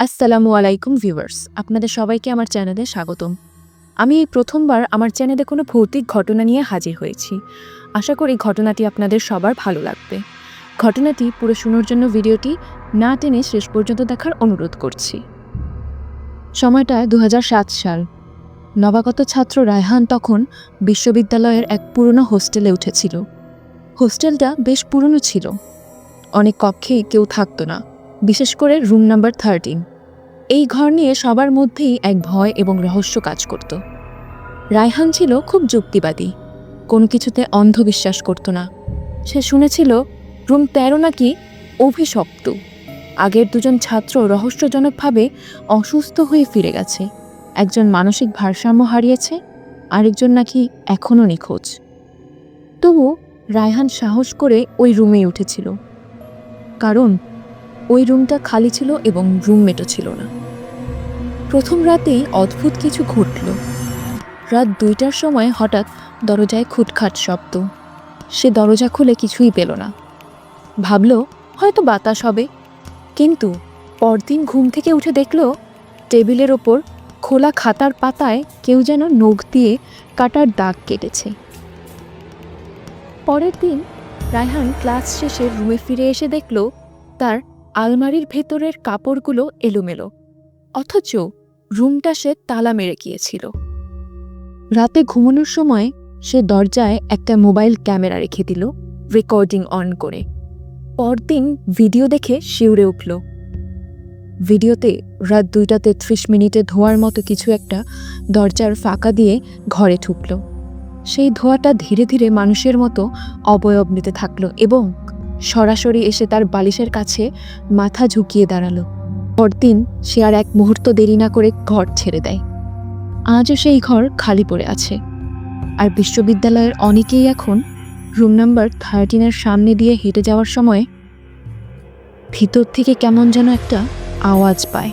আসসালামু আলাইকুম ভিউয়ার্স, আপনাদের সবাইকে আমার চ্যানেলে স্বাগতম। আমি এই প্রথমবার আমার চ্যানেলে কোনো ভৌতিক ঘটনা নিয়ে হাজির হয়েছি। আশা করি ঘটনাটি আপনাদের সবার ভালো লাগবে। ঘটনাটি পুরো শোনার জন্য ভিডিওটি না টেনে শেষ পর্যন্ত দেখার অনুরোধ করছি। সময়টা দু হাজার সাত সাল। নবাগত ছাত্র রায়হান তখন বিশ্ববিদ্যালয়ের এক পুরনো হোস্টেলে উঠেছিল। হোস্টেলটা বেশ পুরনো ছিল। অনেক কক্ষেই কেউ থাকতো না। বিশেষ করে রুম নাম্বার থার্টিন এই ঘর নিয়ে সবার মধ্যেই এক ভয় এবং রহস্য কাজ করত। রায়হান ছিল খুব যুক্তিবাদী, কোনো কিছুতে অন্ধবিশ্বাস করত না। সে শুনেছিল, রুম তেরো নাকি অভিশপ্ত। আগের দুজন ছাত্র রহস্যজনকভাবে অসুস্থ হয়ে ফিরে গেছে। একজন মানসিক ভারসাম্য হারিয়েছে, আরেকজন নাকি এখনও নিখোঁজ। তবু রায়হান সাহস করে ওই রুমে উঠেছিল। কারণ ওই রুমটা খালি ছিল এবং রুমমেটও ছিল না। প্রথম রাতেই অদ্ভুত কিছু ঘটল। রাত দুইটার সময় হঠাৎ দরজায় খুটখাট শব্দ। সে দরজা খুলে কিছুই পেল না। ভাবল, হয়তো বাতাস হবে। কিন্তু পরদিন ঘুম থেকে উঠে দেখল, টেবিলের ওপর খোলা খাতার পাতায় কেউ যেন নখ দিয়ে কাটার দাগ কেটেছে। পরের দিন রায়হান ক্লাস শেষে রুমে ফিরে এসে দেখল, তার আলমারির ভেতরের কাপড়গুলো এলোমেলো, অথচ রুমটা সে তালা মেরে গিয়েছিল। রাতে ঘুমানোর সময় সে দরজায় একটা মোবাইল ক্যামেরা রেখে দিল, রেকর্ডিং অন করে। পরদিন ভিডিও দেখে শিউরে উঠল। ভিডিওতে রাত দুইটা তেত্রিশ মিনিটে ধোয়ার মতো কিছু একটা দরজার ফাঁকা দিয়ে ঘরে ঢুকল। সেই ধোঁয়াটা ধীরে ধীরে মানুষের মতো অবয়ব নিতে থাকল এবং সরাসরি এসে তার বালিশের কাছে মাথা ঝুঁকিয়ে দাঁড়াল। পরদিন সে আর এক মুহূর্ত দেরি না করে ঘর ছেড়ে দেয়। আজও সেই ঘর খালি পড়ে আছে। আর বিশ্ববিদ্যালয়ের অনেকেই এখন রুম নাম্বার থার্টিনের সামনে দিয়ে হেঁটে যাওয়ার সময় ভিতর থেকে কেমন যেন একটা আওয়াজ পায়।